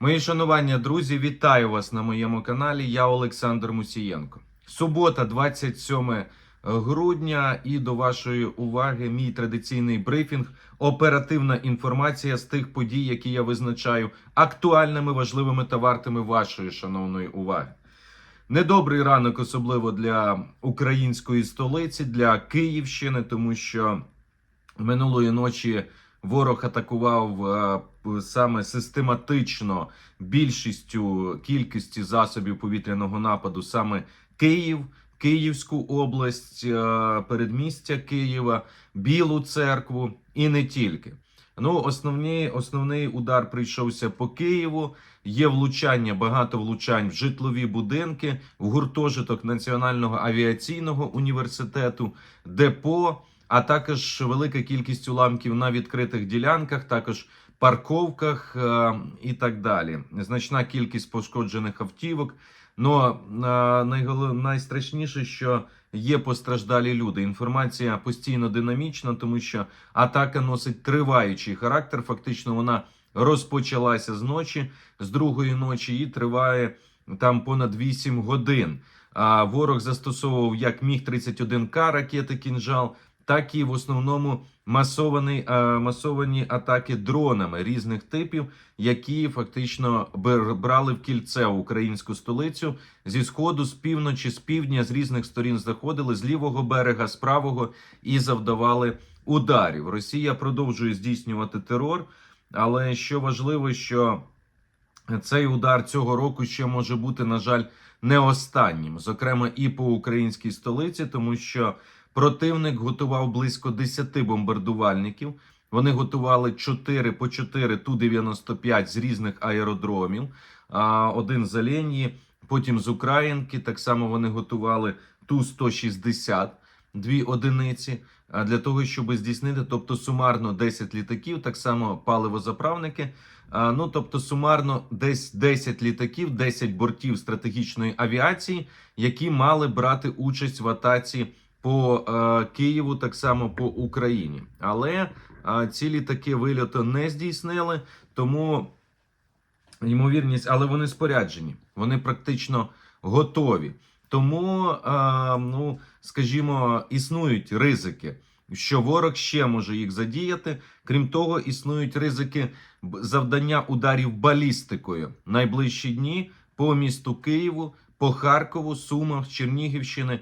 Мої шанування, друзі, вітаю вас на моєму каналі. Я Олександр Мусієнко. Субота, 27 грудня, і до вашої уваги мій традиційний брифінг. Оперативна інформація з тих подій, які я визначаю актуальними, важливими та вартими вашої шановної уваги. Недобрий ранок, особливо для української столиці, для Київщини, тому що минулої ночі ворог атакував е, саме систематично більшістю кількості засобів повітряного нападу саме Київ, Київську область, е, передмістя Києва, Білу церкву і не тільки. Ну, основні, основний удар прийшовся по Києву. Є влучання, багато влучань в житлові будинки, в гуртожиток Національного авіаційного університету, депо, а також велика кількість уламків на відкритих ділянках, також парковках е, і так далі. Значна кількість пошкоджених автівок. Но е, найстрашніше, що є постраждалі люди. Інформація постійно динамічна, тому що атака носить триваючий характер. Фактично, вона розпочалася з ночі, з другої ночі і триває там понад 8 годин. А ворог застосовував як міг 31 к ракети кінжал, так і в основному масовані, е, масовані атаки дронами різних типів, які фактично брали в кільце українську столицю зі сходу, з півночі, з півдня, з різних сторін заходили з лівого берега, з правого і завдавали ударів. Росія продовжує здійснювати терор, але що важливо, що цей удар цього року ще може бути, на жаль, не останнім, зокрема і по українській столиці, тому що противник готував близько 10 бомбардувальників. Вони готували 4 по 4 Ту-95 з різних аеродромів. А, Один з Оленії, потім з Українки. Так само вони готували Ту-160, дві одиниці для того, щоб здійснити, тобто сумарно 10 літаків, так само паливозаправники. Ну, тобто, сумарно десь 10 літаків, 10 бортів стратегічної авіації, які мали брати участь в атаці по е, Києву, так само по Україні. Але е, ці літаки вильоту не здійснили, тому ймовірність, але вони споряджені, вони практично готові. Тому, е, ну скажімо, існують ризики, що ворог ще може їх задіяти. Крім того, існують ризики завдання ударів балістикою найближчі дні по місту Києву, по Харкову, Сумах, Чернігівщини,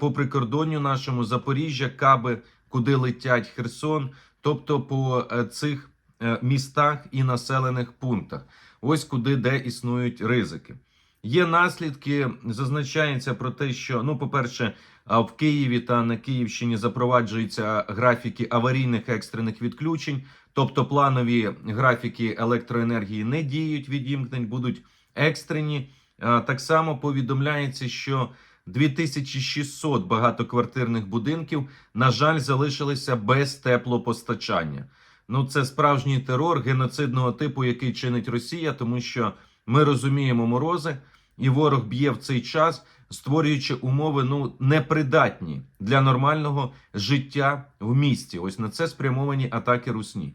по прикордонню нашому Запоріжжя, Каби, куди летять Херсон, тобто по е, цих е, містах і населених пунктах. Ось куди де існують ризики. Є наслідки, зазначається про те, що ну, по-перше, в Києві та на Київщині запроваджуються графіки аварійних екстрених відключень, тобто планові графіки електроенергії не діють відімкнень, будуть екстрені. Так само повідомляється, що 2600 багатоквартирних будинків, на жаль, залишилися без теплопостачання. Ну, це справжній терор геноцидного типу, який чинить Росія, тому що ми розуміємо морози, і ворог б'є в цей час, створюючи умови ну непридатні для нормального життя в місті. Ось на це спрямовані атаки русні.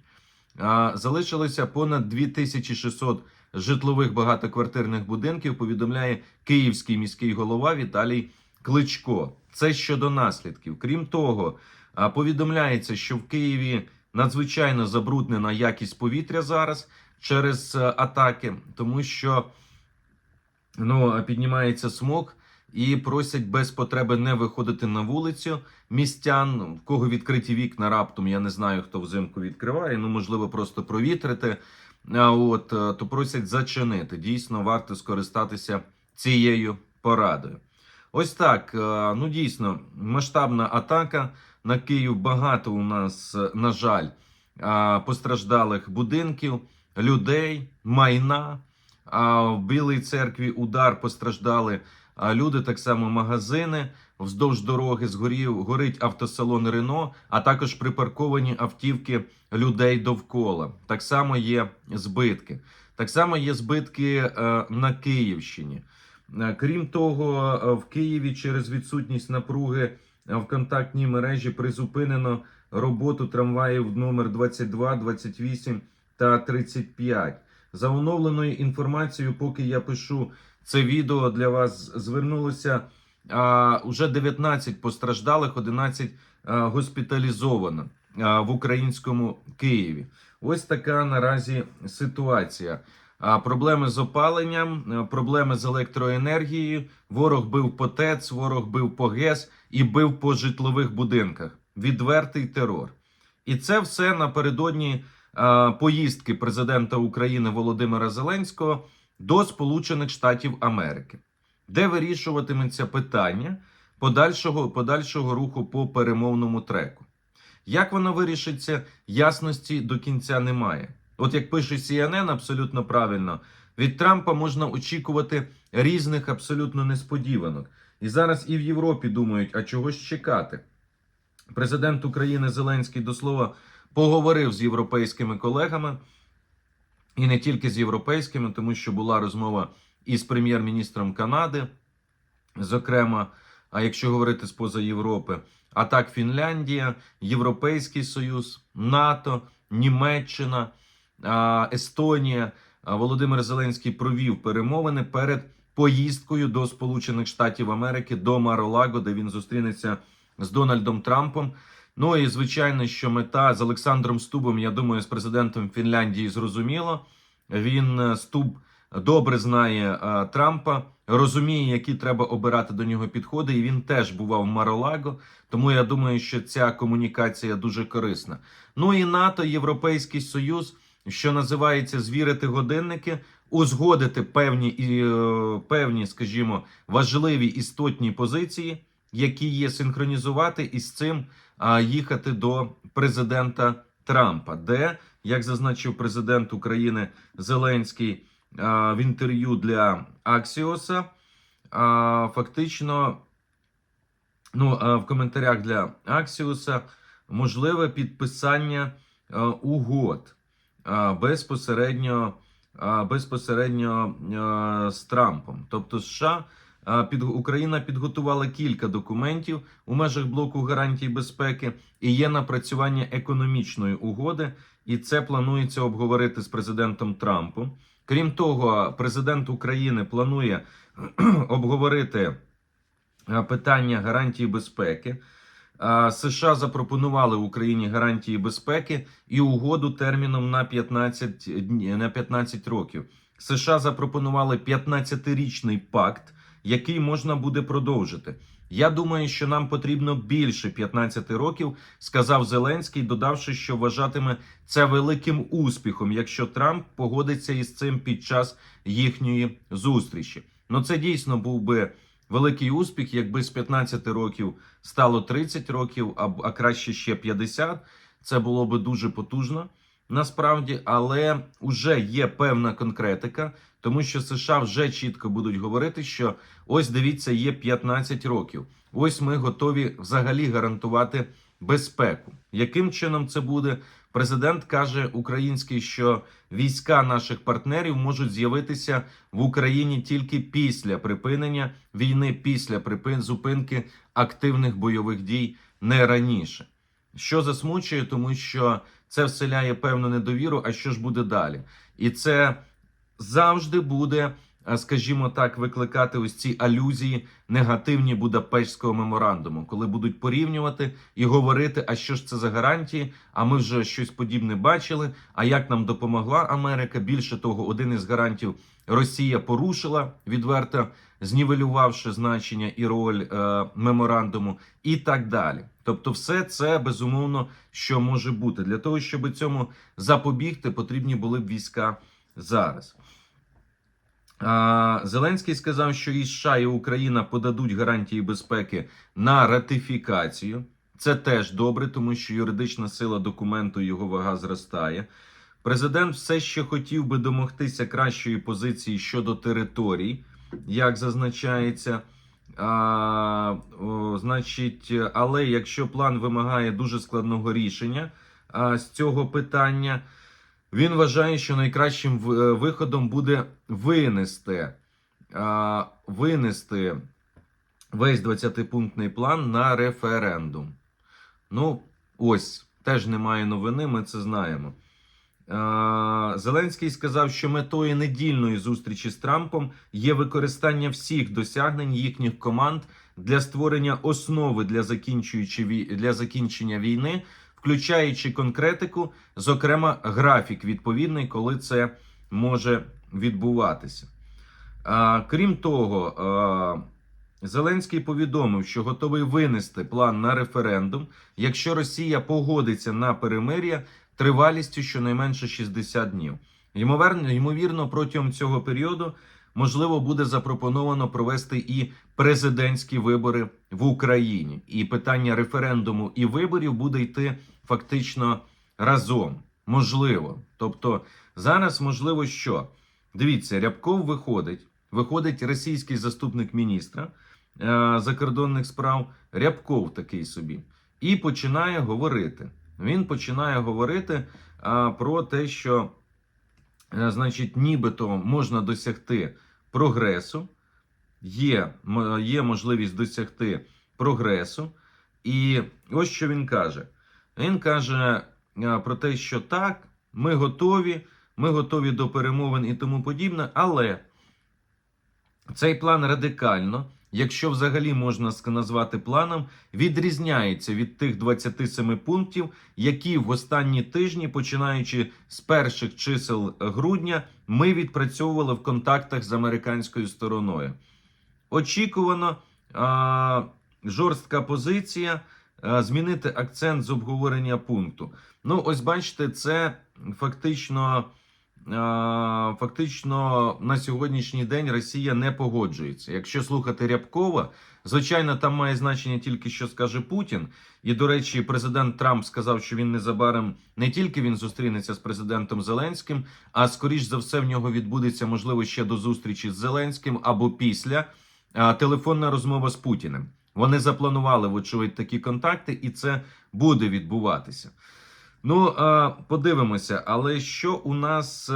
А, залишилося понад 2600 житлових багатоквартирних будинків. Повідомляє київський міський голова Віталій Кличко. Це щодо наслідків. Крім того, повідомляється, що в Києві надзвичайно забруднена якість повітря зараз через атаки, тому що ну, піднімається смог і просять без потреби не виходити на вулицю містян, в кого відкриті вікна раптом. Я не знаю, хто взимку відкриває. Ну можливо, просто провітрити. От е, то просять зачинити. Дійсно, варто скористатися цією порадою. Ось так. е, Ну дійсно, масштабна атака на Київ. Багато у нас, е, на жаль, постраждалих будинків, людей, майна. А в Білій церкві удар постраждали люди, так само магазини. Вздовж дороги згорів горить автосалон Рено, а також припарковані автівки людей довкола. Так само є збитки. Так само є збитки е, на Київщині. Е, Крім того, е, в Києві через відсутність напруги в контактній мережі призупинено роботу трамваїв номер 22, 28 та 35. За оновленою інформацією, поки я пишу це відео для вас, звернулося а, уже 19 постраждалих, 11 а, госпіталізовано в українському Києві. Ось така наразі ситуація. Проблеми з опаленням, проблеми з електроенергією. Ворог бив по ТЕЦ, ворог бив по ГЕС і бив по житлових будинках. Відвертий терор. І це все напередодні поїздки президента України Володимира Зеленського до Сполучених Штатів Америки, де вирішуватиметься питання подальшого, подальшого руху по перемовному треку. Як воно вирішиться, ясності до кінця немає. От як пише CNN, абсолютно правильно, від Трампа можна очікувати різних абсолютно несподіванок. І зараз і в Європі думають, а чого ж чекати. Президент України Зеленський до слова поговорив з європейськими колегами, і не тільки з європейськими, тому що була розмова із прем'єр-міністром Канади, зокрема, а якщо говорити споза Європи, а так Фінляндія, Європейський Союз, НАТО, Німеччина, Естонія. Володимир Зеленський провів перемовини перед поїздкою до Сполучених Штатів Америки до Маролаго, де він зустрінеться з Дональдом Трампом. Ну і звичайно, що мета з Олександром Стубом, я думаю, з президентом Фінляндії зрозуміло. Він е, Стуб добре знає е, Трампа, розуміє, які треба обирати до нього підходи. І він теж бував в Маролаго. Тому я думаю, що ця комунікація дуже корисна. Ну і НАТО, Європейський Союз, що називається звірити годинники, узгодити певні і е, певні, скажімо, важливі істотні позиції, які є синхронізувати і з цим а, їхати до президента Трампа, де, як зазначив президент України Зеленський а, в інтерв'ю для Аксіоса, фактично, ну, в коментарях для Аксіоса можливе підписання угод безпосередньо, безпосередньо з Трампом. Тобто, США. Під Україна підготувала кілька документів у межах блоку гарантій безпеки і є напрацювання економічної угоди, і це планується обговорити з президентом Трампом. Крім того, президент України планує обговорити питання гарантії безпеки. США запропонували Україні гарантії безпеки і угоду терміном на 15, дні- на 15 років. США запропонували 15-річний пакт який можна буде продовжити. Я думаю, що нам потрібно більше 15 років, сказав Зеленський, додавши, що вважатиме це великим успіхом, якщо Трамп погодиться із цим під час їхньої зустрічі. Ну це дійсно був би великий успіх, якби з 15 років стало 30 років, а, краще ще 50. Це було би дуже потужно. Насправді, але вже є певна конкретика, тому що США вже чітко будуть говорити, що ось дивіться, є 15 років. Ось ми готові взагалі гарантувати безпеку. Яким чином це буде? Президент каже український, що війська наших партнерів можуть з'явитися в Україні тільки після припинення війни, після припин зупинки активних бойових дій не раніше. Що засмучує, тому що це вселяє певну недовіру. А що ж буде далі? І це завжди буде, е, скажімо так, викликати ось ці алюзії негативні Будапештського меморандуму, коли будуть порівнювати і говорити, а що ж це за гарантії? А ми вже щось подібне бачили. А як нам допомогла Америка? Більше того, один із гарантів Росія порушила відверто, знівелювавши значення і роль е, меморандуму, і так далі. Тобто, все це безумовно що може бути для того, щоб цьому запобігти, потрібні були б війська зараз. Зеленський сказав, що і США і Україна подадуть гарантії безпеки на ратифікацію. Це теж добре, тому що юридична сила документу його вага зростає. Президент все ще хотів би домогтися кращої позиції щодо територій, як зазначається. А, о, значить, але якщо план вимагає дуже складного рішення а, з цього питання, він вважає, що найкращим е, виходом буде винести, винести весь 20-пунктний план на референдум. Ну, ось теж немає новини, ми це знаємо. Зеленський сказав, що метою недільної зустрічі з Трампом є використання всіх досягнень їхніх команд для створення основи для, для закінчення війни, включаючи конкретику, зокрема графік відповідний, коли це може відбуватися. Крім того, Зеленський повідомив, що готовий винести план на референдум, якщо Росія погодиться на перемир'я тривалістю щонайменше 60 днів. Ймовірно, протягом цього періоду можливо буде запропоновано провести і президентські вибори в Україні. І питання референдуму і виборів буде йти фактично разом. Можливо. Тобто зараз можливо що? Дивіться, Рябков виходить, виходить російський заступник міністра е, закордонних справ, Рябков такий собі, і починає говорити. Він починає говорити е, про те, що, е, значить, нібито можна досягти прогресу, є, є можливість досягти прогресу. І ось що він каже: він каже е, про те, що так, ми готові, ми готові до перемовин і тому подібне, але цей план радикально, якщо взагалі можна назвати планом, відрізняється від тих 27 пунктів, які в останні тижні, починаючи з перших чисел грудня, ми відпрацьовували в контактах з американською стороною. Очікувано а, жорстка позиція. Змінити акцент з обговорення пункту. Ну, ось бачите, це фактично, фактично на сьогоднішній день Росія не погоджується. Якщо слухати Рябкова, звичайно, там має значення тільки що скаже Путін. І, до речі, президент Трамп сказав, що він незабаром не тільки він зустрінеться з президентом Зеленським, а скоріш за все в нього відбудеться можливо ще до зустрічі з Зеленським або після телефонна розмова з Путіним. Вони запланували, вочевидь, такі контакти, і це буде відбуватися. Ну, подивимося, але що у нас,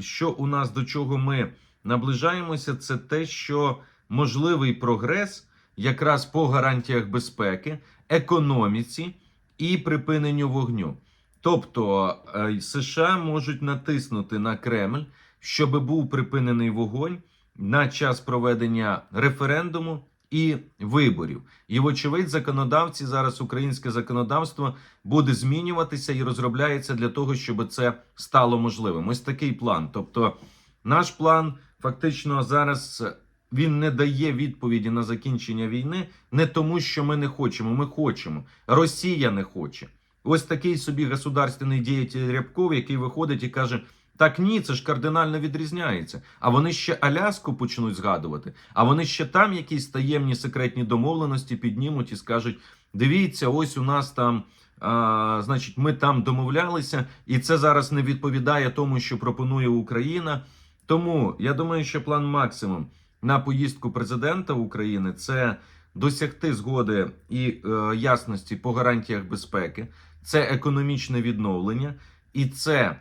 що у нас до чого ми наближаємося, це те, що можливий прогрес якраз по гарантіях безпеки, економіці і припиненню вогню. Тобто е, США можуть натиснути на Кремль, щоб був припинений вогонь на час проведення референдуму і виборів. І, вочевидь, законодавці зараз українське законодавство буде змінюватися і розробляється для того, щоб це стало можливим. Ось такий план. Тобто, наш план фактично зараз він не дає відповіді на закінчення війни, не тому, що ми не хочемо. Ми хочемо. Росія не хоче. Ось такий собі государственний діятель Рябков, який виходить і каже: так ні, це ж кардинально відрізняється. А вони ще Аляску почнуть згадувати. А вони ще там якісь таємні секретні домовленості піднімуть і скажуть: дивіться, ось у нас там. А, значить, ми там домовлялися, і це зараз не відповідає тому, що пропонує Україна. Тому я думаю, що план максимум на поїздку президента України це досягти згоди і е, ясності по гарантіях безпеки, це економічне відновлення, і це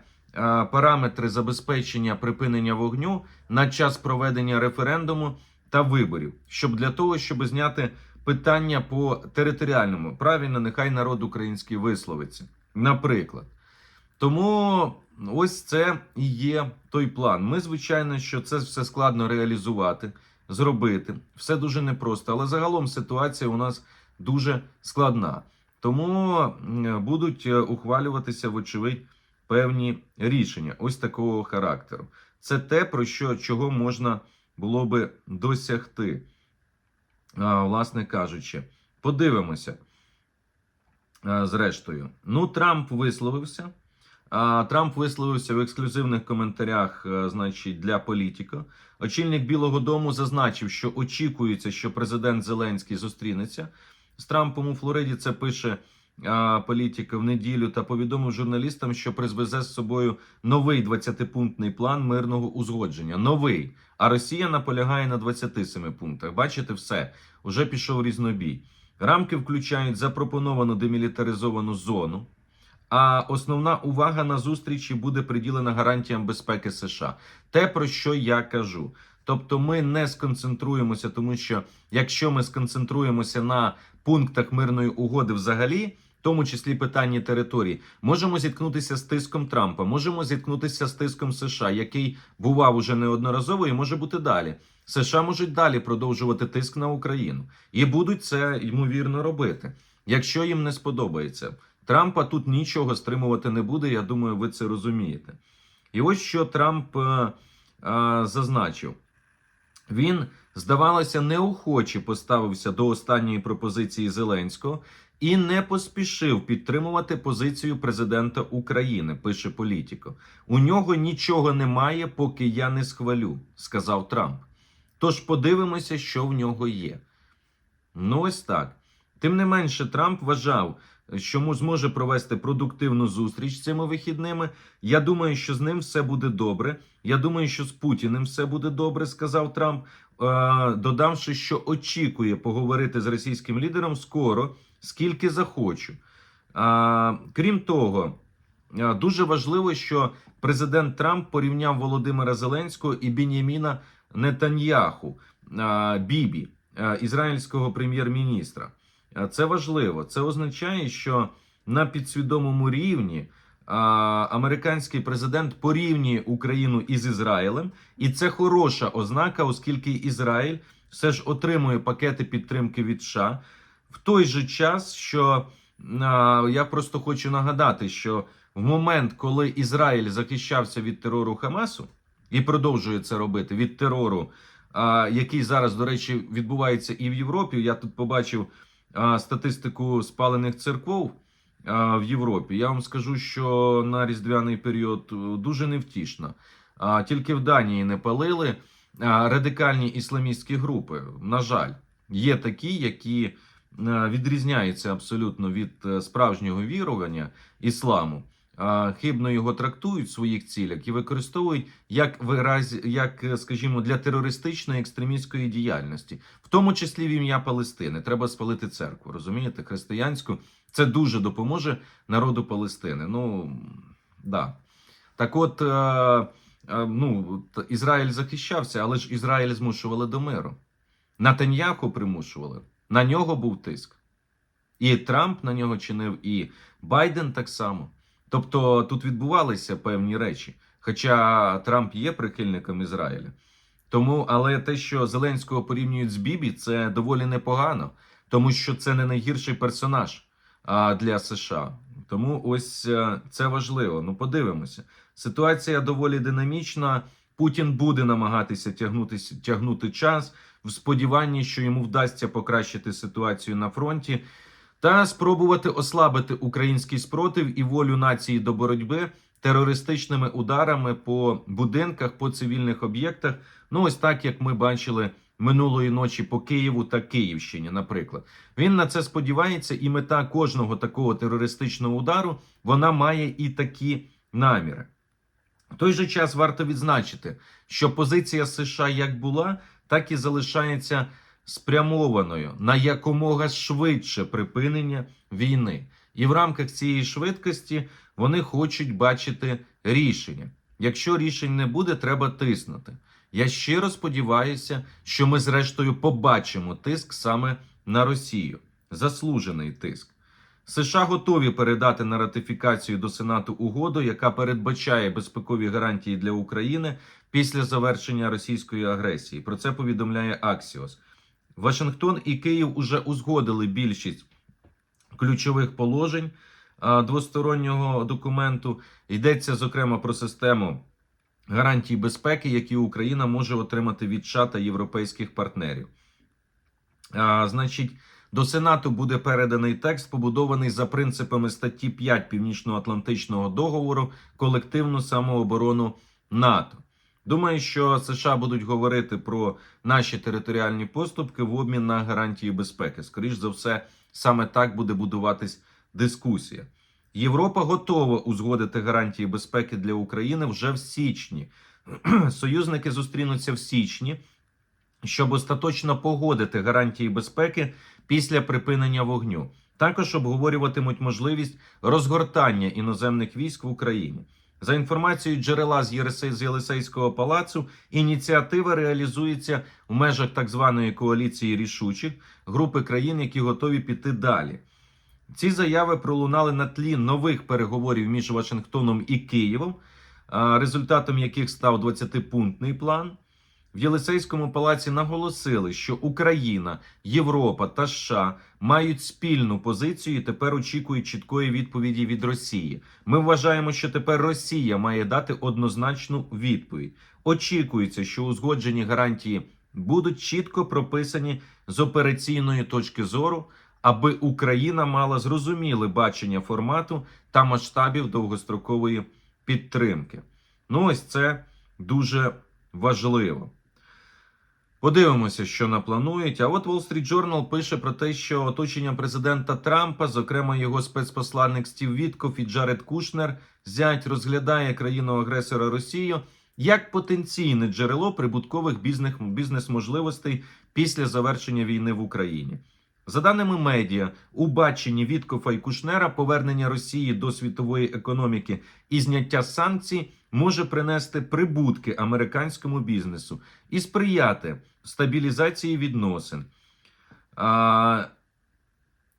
параметри забезпечення припинення вогню на час проведення референдуму та виборів, щоб для того, щоб зняти питання по територіальному правильно, нехай народ український висловиться, наприклад. Тому ось це і є той план. Ми, звичайно, що це все складно реалізувати, зробити. Все дуже непросто, але загалом ситуація у нас дуже складна. Тому будуть е, ухвалюватися, вочевидь, певні рішення ось такого характеру. Це те, про що чого можна було би досягти. А, власне кажучи, подивимося. А, Зрештою, ну Трамп висловився. А, Трамп висловився в ексклюзивних коментарях, е, значить, для політика. Очільник Білого Дому зазначив, що очікується, що президент Зеленський зустрінеться з Трампом у Флориді. Це пише а, політика в неділю та повідомив журналістам, що призвезе з собою новий 20-пунктний план мирного узгодження. Новий. А Росія наполягає на 27 пунктах. Бачите, все уже пішов різнобій. Рамки включають запропоновану демілітаризовану зону. А основна увага на зустрічі буде приділена гарантіям безпеки США. Те, про що я кажу. Тобто, ми не сконцентруємося, тому що якщо ми сконцентруємося на пунктах мирної угоди взагалі, в тому числі питання території. Можемо зіткнутися з тиском Трампа, можемо зіткнутися з тиском США, який бував уже неодноразово і може бути далі. США можуть далі продовжувати тиск на Україну і будуть це ймовірно робити, якщо їм не сподобається. Трампа тут нічого стримувати не буде. Я думаю, ви це розумієте. І ось що Трамп е, е, зазначив. Він, здавалося, неохоче поставився до останньої пропозиції Зеленського і не поспішив підтримувати позицію президента України, пише Політіко. У нього нічого немає, поки я не схвалю, сказав Трамп. Тож подивимося, що в нього є. Ну, ось так. Тим не менше, Трамп вважав, що зможе провести продуктивну зустріч цими вихідними. Я думаю, що з ним все буде добре. Я думаю, що з Путіним все буде добре, сказав Трамп, е, додавши, що очікує поговорити з російським лідером скоро, скільки захочу. Крім того, дуже важливо, що президент Трамп порівняв Володимира Зеленського і Беняміна Нетаньяху Бібі, ізраїльського прем'єр-міністра. Це важливо. Це означає, що на підсвідомому рівні американський президент порівнює Україну із Ізраїлем, і це хороша ознака, оскільки Ізраїль все ж отримує пакети підтримки від США. В той же час, що я просто хочу нагадати, що в момент, коли Ізраїль захищався від терору Хамасу і продовжує це робити від терору, який зараз, до речі, відбувається і в Європі. Я тут побачив статистику спалених церков в Європі. Я вам скажу, що на різдвяний період е, дуже невтішно. Тільки в Данії не палили радикальні ісламістські групи. На жаль, є такі, які е, відрізняються абсолютно від е, справжнього вірування ісламу. Хибно його трактують в своїх цілях і використовують як вираз, як, е, скажімо, для терористичної екстремістської діяльності, в тому числі в ім'я Палестини. Треба спалити церкву, розумієте, християнську. Це дуже допоможе народу Палестини. Ну да. Так, от, ну Ізраїль захищався, але ж Ізраїль змушували до миру. Натаньяху примушували. На нього був тиск. І Трамп на нього чинив, і Байден так само. Тобто тут відбувалися певні речі. Хоча Трамп є прихильником Ізраїля. Тому, але те, що Зеленського порівнюють з Бібі, це доволі непогано, тому що це не найгірший персонаж для США. Тому ось е, це важливо. Ну, подивимося. Ситуація доволі динамічна. Путін буде намагатися тягнути, тягнути час в сподіванні, що йому вдасться покращити ситуацію на фронті та спробувати ослабити український спротив і волю нації до боротьби терористичними ударами по будинках, по цивільних об'єктах. Ну, ось так як ми бачили минулої ночі по Києву та Київщині, наприклад. Він на це сподівається, і мета кожного такого терористичного удару вона має і такі наміри. В той же час варто відзначити, що позиція США як була, так і залишається спрямованою на якомога швидше припинення війни. І в рамках цієї швидкості вони хочуть бачити рішення. Якщо рішень не буде, треба тиснути. Я щиро сподіваюся, що ми зрештою побачимо тиск саме на Росію. Заслужений тиск. США готові передати на ратифікацію до Сенату угоду, яка передбачає безпекові гарантії для України після завершення російської агресії. Про це повідомляє Axios. Вашингтон і Київ уже узгодили більшість ключових положень двостороннього документу. Йдеться зокрема про систему гарантій безпеки, які Україна може отримати від США європейських партнерів. А, значить, до Сенату буде переданий текст, побудований за принципами статті 5 Північно-Атлантичного договору колективну самооборону НАТО. Думаю, що США будуть говорити про наші територіальні поступки в обмін на гарантії безпеки. Скоріш за все, саме так буде будуватись дискусія. Європа готова узгодити гарантії безпеки для України вже в січні. Союзники зустрінуться в січні, щоб остаточно погодити гарантії безпеки після припинення вогню. Також обговорюватимуть можливість розгортання іноземних військ в Україні. За інформацією джерела з Єлисейського палацу, ініціатива реалізується в межах так званої коаліції рішучих групи країн, які готові піти далі. Ці заяви пролунали на тлі нових переговорів між Вашингтоном і Києвом, результатом яких став 20-пунктний план. В Єлисейському палаці наголосили, що Україна, Європа та США мають спільну позицію і тепер очікують чіткої відповіді від Росії. Ми вважаємо, що тепер Росія має дати однозначну відповідь. Очікується, що узгоджені гарантії будуть чітко прописані з операційної точки зору, аби Україна мала зрозуміле бачення формату та масштабів довгострокової підтримки. Ну, ось це дуже важливо. Подивимося, що напланують. А от Wall Street Journal пише про те, що оточення президента Трампа, зокрема його спецпосланник Стів Вітков і Джаред Кушнер, зять розглядає країну-агресора Росію як потенційне джерело прибуткових бізнес, бізнес-можливостей після завершення війни в Україні. За даними медіа, у баченні Віткофа і Кушнера повернення Росії до світової економіки і зняття санкцій може принести прибутки американському бізнесу і сприяти стабілізації відносин. А,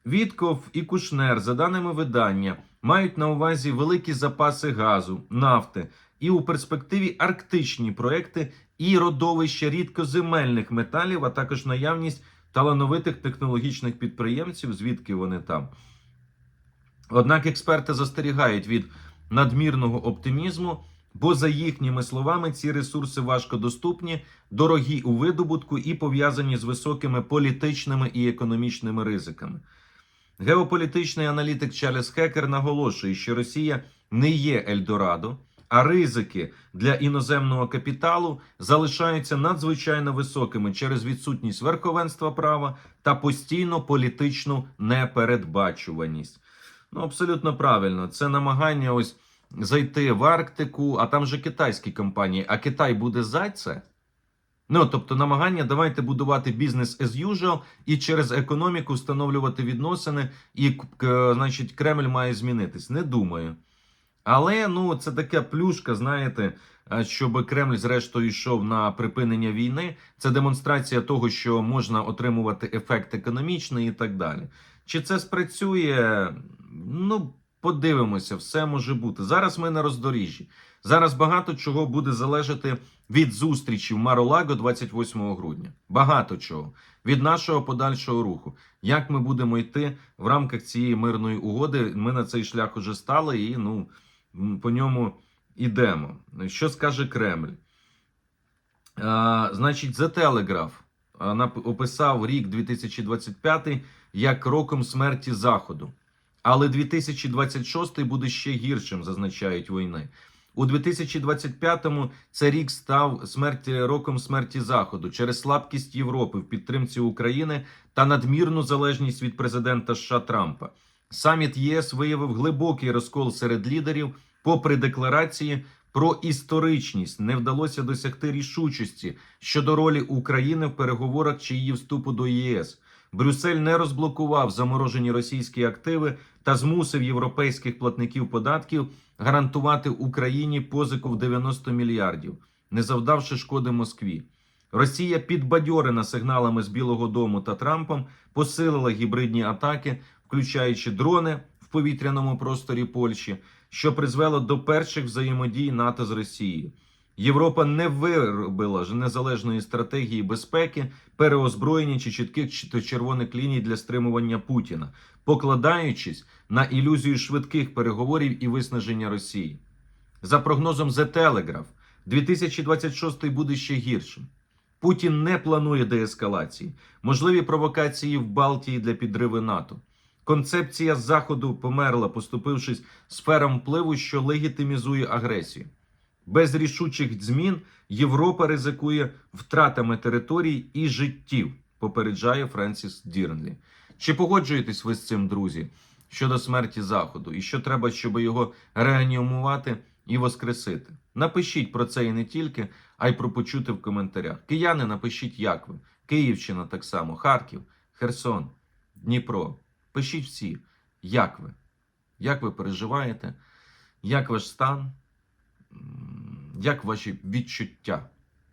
Вітков і Кушнер, за даними видання, мають на увазі великі запаси газу, нафти і у перспективі арктичні проекти і родовища рідкоземельних металів, а також наявність талановитих технологічних підприємців, звідки вони там. Однак експерти застерігають від надмірного оптимізму, бо, за їхніми словами, ці ресурси важкодоступні, дорогі у видобутку і пов'язані з високими політичними і економічними ризиками. Геополітичний аналітик Чарльз Хекер наголошує, що Росія не є Ельдорадо, а ризики для іноземного капіталу залишаються надзвичайно високими через відсутність верховенства права та постійну політичну непередбачуваність. Ну, абсолютно правильно. Це намагання ось зайти в Арктику, а там же китайські компанії, а Китай буде за це. Ну, тобто, намагання давайте будувати бізнес as usual і через економіку встановлювати відносини, і значить, Кремль має змінитись. Не думаю. Але ну це така плюшка, знаєте, щоб Кремль зрештою йшов на припинення війни. Це демонстрація того, що можна отримувати ефект економічний і так далі. Чи це спрацює? Ну, подивимося, все може бути. Зараз ми на роздоріжжі. Зараз багато чого буде залежати від зустрічі в Маролаго 28 грудня. Багато чого від нашого подальшого руху. Як ми будемо йти в рамках цієї мирної угоди? Ми на цей шлях уже стали і ну по ньому ідемо. Що скаже Кремль? А, значить, The Telegraph описав рік 2025 як роком смерті Заходу. Але 2026 буде ще гіршим, зазначають війни. У 2025-му це рік став смерті роком смерті Заходу через слабкість Європи в підтримці України та надмірну залежність від президента США Трампа. Саміт ЄС виявив глибокий розкол серед лідерів, попри декларації про історичність. Не вдалося досягти рішучості щодо ролі України в переговорах чи її вступу до ЄС. Брюссель не розблокував заморожені російські активи та змусив європейських платників податків гарантувати Україні позику в 90 мільярдів, не завдавши шкоди Москві. Росія, підбадьорена сигналами з Білого Дому та Трампом, посилила гібридні атаки, включаючи дрони в повітряному просторі Польщі, що призвело до перших взаємодій НАТО з Росією. Європа не виробила ж незалежної стратегії безпеки, переозброєння чи чітких чи червоних ліній для стримування Путіна, покладаючись на ілюзію швидких переговорів і виснаження Росії. За прогнозом The Telegraph, 2026 буде ще гіршим. Путін не планує деескалації, можливі провокації в Балтії для підриву НАТО. Концепція Заходу померла, поступившись сферам впливу, що легітимізує агресію. Без рішучих змін Європа ризикує втратами територій і життів, попереджає Френсіс Дірнлі. Чи погоджуєтесь ви з цим, друзі, щодо смерті Заходу, і що треба, щоб його реанімувати і воскресити? Напишіть про це і не тільки, а й про почути в коментарях. Кияни, напишіть, як ви. Київщина так само, Харків, Херсон, Дніпро. Пишіть всі, як ви? Як ви переживаєте? Як ваш стан? Як ваші відчуття?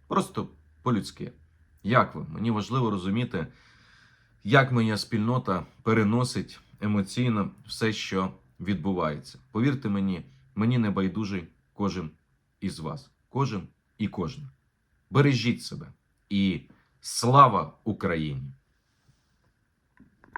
Просто по-людськи. Як ви? Мені важливо розуміти, як моя спільнота переносить емоційно все, що відбувається. Повірте мені, мені не байдужий кожен із вас, кожен і кожна. Бережіть себе і слава Україні!